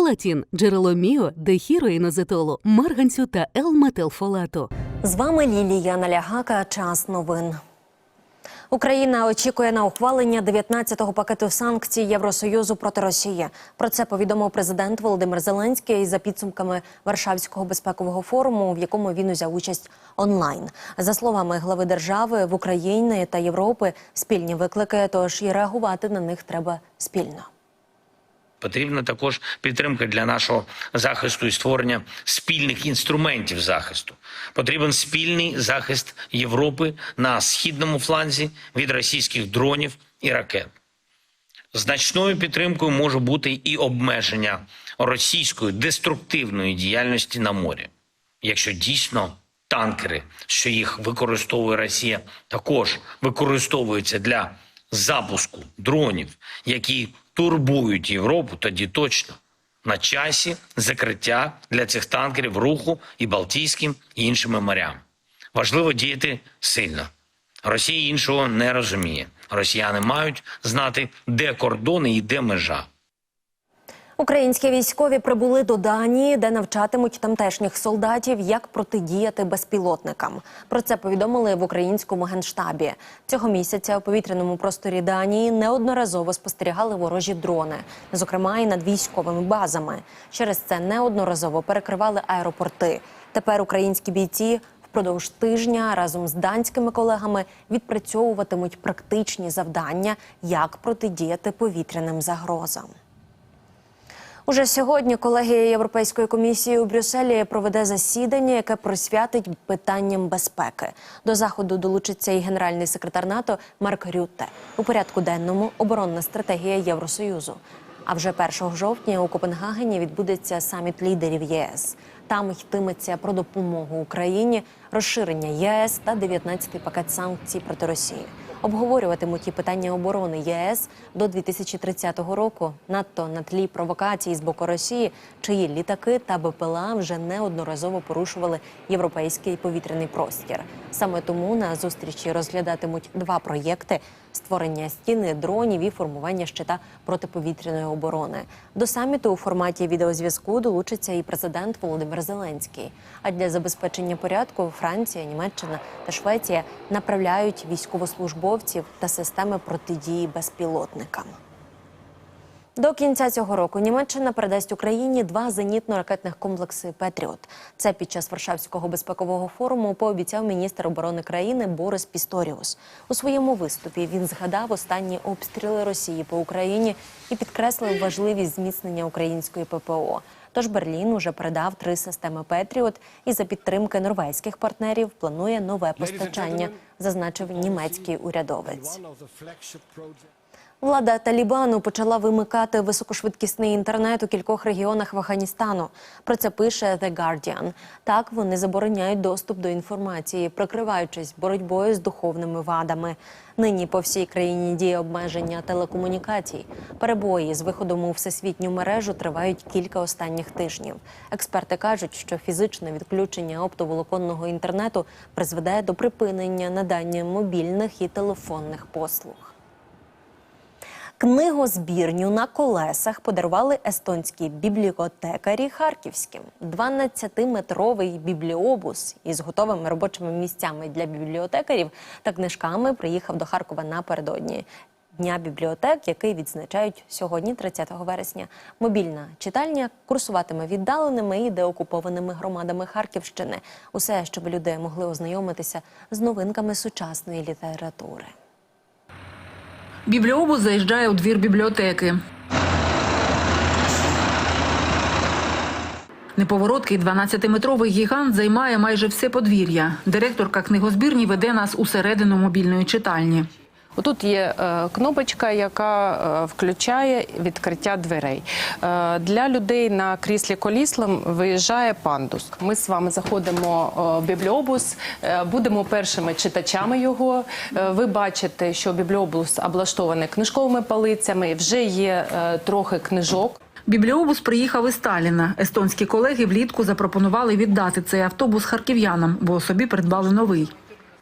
Фолатін – джерело міо, дехіроїнозетолу, марганцю та Л-метилфолату. З вами Лілія Налягака. Час новин. Україна очікує на ухвалення 19-го пакету санкцій Євросоюзу проти Росії. Про це повідомив президент Володимир Зеленський за підсумками Варшавського безпекового форуму, в якому він узяв участь онлайн. За словами глави держави в Україні та Європи спільні виклики, тож і реагувати на них треба спільно. Потрібна також підтримка для нашого захисту і створення спільних інструментів захисту. Потрібен спільний захист Європи на східному фланзі від російських дронів і ракет. Значною підтримкою може бути і обмеження російської деструктивної діяльності на морі. Якщо дійсно танкери, що їх використовує Росія, також використовуються для запуску дронів, які турбують Європу, тоді точно на часі закриття для цих танкерів руху і Балтійським і іншими морям. Важливо діяти сильно. Росія іншого не розуміє. Росіяни мають знати, де кордони і де межа. Українські військові прибули до Данії, де навчатимуть тамтешніх солдатів, як протидіяти безпілотникам. Про це повідомили в українському генштабі. Цього місяця у повітряному просторі Данії неодноразово спостерігали ворожі дрони, зокрема і над військовими базами. Через це неодноразово перекривали аеропорти. Тепер українські бійці впродовж тижня разом з данськими колегами відпрацьовуватимуть практичні завдання, як протидіяти повітряним загрозам. Уже сьогодні колегія Європейської комісії у Брюсселі проведе засідання, яке присвятить питанням безпеки. До заходу долучиться і генеральний секретар НАТО Марк Рютте. У порядку денному оборонна стратегія Євросоюзу. А вже 1 жовтня у Копенгагені відбудеться саміт лідерів ЄС. Там йтиметься про допомогу Україні, розширення ЄС та 19-й пакет санкцій проти Росії. Обговорюватимуть і питання оборони ЄС до 2030 року. Надто на тлі провокацій з боку Росії, чиї літаки та БПЛА вже неодноразово порушували європейський повітряний простір. Саме тому на зустрічі розглядатимуть два проєкти: створення стіни дронів і формування щита протиповітряної оборони. До саміту у форматі відеозв'язку долучиться і президент Володимир Зеленський. А для забезпечення порядку Франція, Німеччина та Швеція направляють військовослужбовців та системи протидії безпілотникам. До кінця цього року Німеччина передасть Україні два зенітно-ракетних комплекси Петріот. Це під час Варшавського безпекового форуму пообіцяв міністр оборони країни Борис Пісторіус. У своєму виступі він згадав останні обстріли Росії по Україні і підкреслив важливість зміцнення української ППО. Тож Берлін уже передав три системи Петріот і за підтримки норвезьких партнерів планує нове постачання, зазначив німецький урядовець. Влада Талібану почала вимикати високошвидкісний інтернет у кількох регіонах Афганістану. Про це пише The Guardian. Так вони забороняють доступ до інформації, прикриваючись боротьбою з духовними вадами. Нині по всій країні діє обмеження телекомунікацій. Перебої з виходом у всесвітню мережу тривають кілька останніх тижнів. Експерти кажуть, що фізичне відключення оптоволоконного інтернету призведе до припинення надання мобільних і телефонних послуг. Книгозбірню на колесах подарували естонські бібліотекарі харківським. 12-метровий бібліобус із готовими робочими місцями для бібліотекарів та книжками приїхав до Харкова напередодні. Дня бібліотек, який відзначають сьогодні, 30 вересня. Мобільна читальня курсуватиме віддаленими і деокупованими громадами Харківщини. Усе, щоб люди могли ознайомитися з новинками сучасної літератури. Бібліобус заїжджає у двір бібліотеки. Неповороткий 12-метровий гігант займає майже все подвір'я. Директорка книгозбірні веде нас усередину мобільної читальні. Отут є е, кнопочка, яка е, включає відкриття дверей. Е, Для людей на кріслі коліслом виїжджає пандус. Ми з вами заходимо в бібліобус, будемо першими читачами його. Ви бачите, що бібліобус облаштований книжковими полицями, вже є трохи книжок. Бібліобус приїхав із Сталіна. Естонські колеги влітку запропонували віддати цей автобус харків'янам, бо собі придбали новий.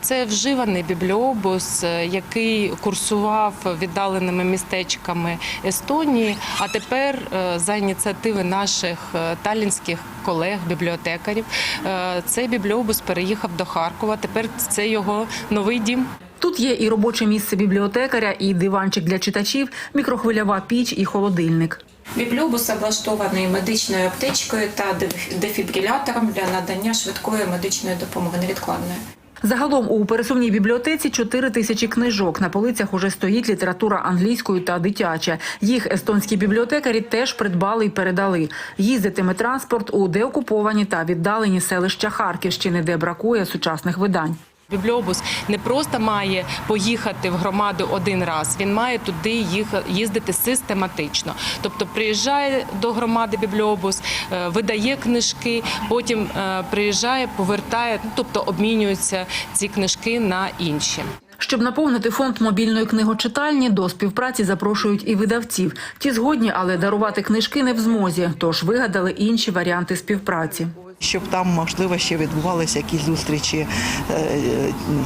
Це вживаний бібліобус, е, який курсував віддаленими містечками Естонії. А тепер е, за ініціативи наших е, талінських колег-бібліотекарів е, цей бібліобус переїхав до Харкова. Тепер це його новий дім. Тут є і робоче місце бібліотекаря, і диванчик для читачів, мікрохвильова піч і холодильник. Бібліобус облаштований медичною аптечкою та деф- дефібрилятором для надання швидкої медичної допомоги невідкладної. Загалом у пересувній бібліотеці 4 тисячі книжок. На полицях уже стоїть література англійською та дитяча. Їх естонські бібліотекарі теж придбали і передали. Їздитиме транспорт у деокуповані та віддалені селища Харківщини, де бракує сучасних видань. Бібліобус не просто має поїхати в громаду один раз, він має туди їх- їздити систематично. Тобто приїжджає до громади бібліобус, е, видає книжки, потім е, приїжджає, повертає, ну, тобто обмінюються ці книжки на інші. Щоб наповнити фонд мобільної книгочитальні, до співпраці запрошують і видавців. Ті згодні, але дарувати книжки не в змозі, тож вигадали інші варіанти співпраці. Щоб там можливо ще відбувалися якісь зустрічі е,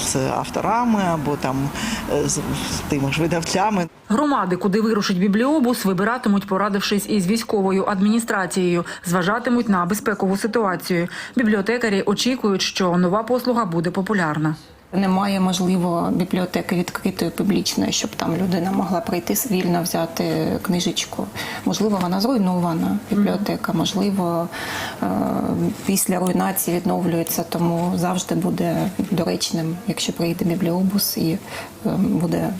з авторами або там е, з з тими ж видавцями. Громади, куди вирушить бібліобус, вибиратимуть, порадившись із військовою адміністрацією, зважатимуть на безпекову ситуацію. Бібліотекарі очікують, що нова послуга буде популярна. Немає можливо бібліотеки відкритої публічної, щоб там людина могла прийти вільно взяти книжечку. Можливо, вона зруйнована бібліотека, можливо, е, після руйнації відновлюється, тому завжди буде доречним, якщо прийде бібліобус і е, буде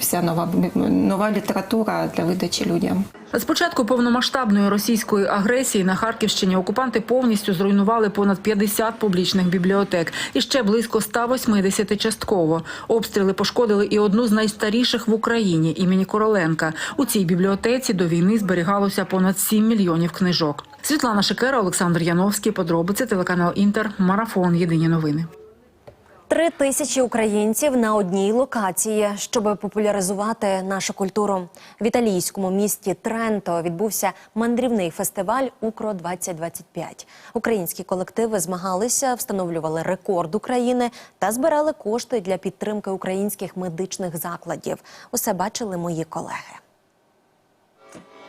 вся нова нова література для видачі людям. З початку повномасштабної російської агресії на Харківщині окупанти повністю зруйнували понад 50 публічних бібліотек і ще близько 180 частково. Обстріли пошкодили і одну з найстаріших в Україні імені Короленка. У цій бібліотеці до війни зберігалося понад 7 мільйонів книжок. Світлана Шикера, Олександр Яновський. Подробиці телеканал Інтер. Марафон. Єдині новини. Три тисячі українців на одній локації, щоб популяризувати нашу культуру. В італійському місті Тренто відбувся мандрівний фестиваль Укро 2025 Українські колективи змагалися, встановлювали рекорд України та збирали кошти для підтримки українських медичних закладів. Усе бачили мої колеги.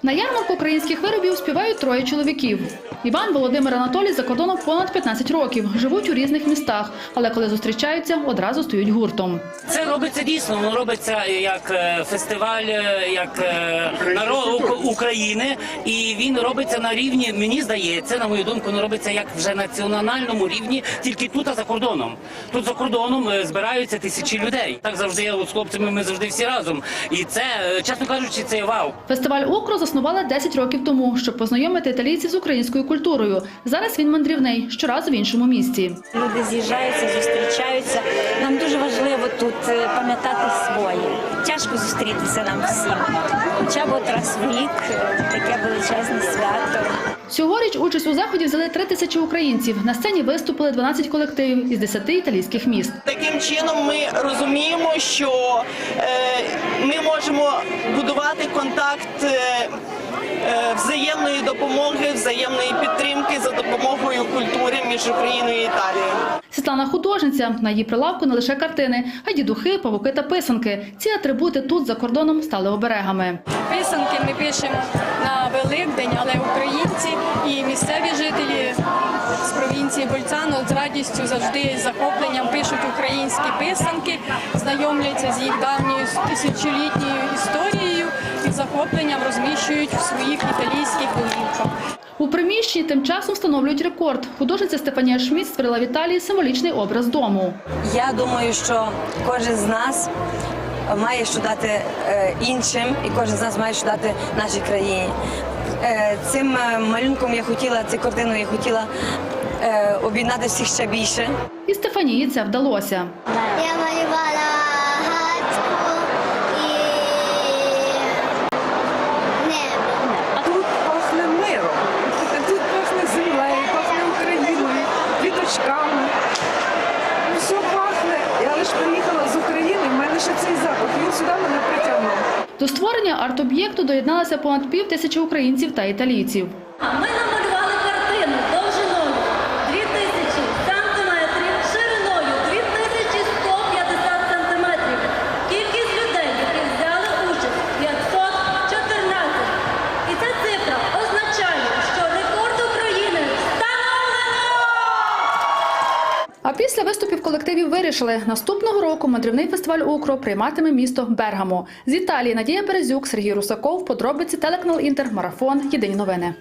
На ярмарку українських виробів співають троє чоловіків. Іван, Володимир Анатолій за кордоном понад 15 років. Живуть у різних містах, але коли зустрічаються, одразу стають гуртом. Це робиться дійсно. Воно робиться як е, фестиваль, е, як е, народ України, і він робиться на рівні. Мені здається, на мою думку, він робиться як вже національному рівні, тільки тут, а за кордоном. Тут за кордоном збираються тисячі людей. Так завжди от з хлопцями. Ми завжди всі разом. І це, чесно кажучи, це вау. Фестиваль Укро заснували 10 років тому, щоб познайомити італійців з українською культурою. Зараз він мандрівний, щоразу в іншому місті. Люди з'їжджаються, зустрічаються. Нам дуже важливо тут е, пам'ятати своє. Тяжко зустрітися нам всім. Хоча б от раз в рік е, таке величезне свято. Цьогоріч участь у заході взяли 3 тисячі українців. На сцені виступили 12 колективів із 10 італійських міст. Таким чином ми розуміємо, що е, ми можемо будувати контакт е, е, взаємної допомоги, взаємної підтримки за допомогою культури між Україною і Італією. Світлана художниця. На її прилавку не лише картини, а й дідухи, павуки та писанки. Ці атрибути тут за кордоном стали оберегами. Писанки ми пишемо на Великдень, але українці і місцеві жителі з провінції Больцано з радістю завжди з захопленням пишуть українські писанки, знайомляться з їх давньою тисячолітньою історією і захопленням розміщують в своїх італійських домівках. У приміщенні тим часом встановлюють рекорд. Художниця Стефанія Шміт створила в Італії символічний образ дому. Я думаю, що кожен з нас має що дати е, іншим, і кожен з нас має що дати нашій країні. Е, Цим е, малюнком я хотіла, цією картиною я хотіла об'єднати всіх ще більше. І Стефанії це вдалося. Я малювала гадку і небо. Тут пахне миром, тут пахне землею, пахне Україною, квіточками. Все пахне. Я лише приїхала з України, в мене ще цей запах. Він сюди мене притягнули. До створення арт-об'єкту доєдналися понад пів тисячі українців та італійців. Колективів вирішили, наступного року мандрівний фестиваль Укро прийматиме місто Бергамо. З Італії Надія Березюк, Сергій Русаков, подробиці телеканал Інтер, Марафон. Єдині новини.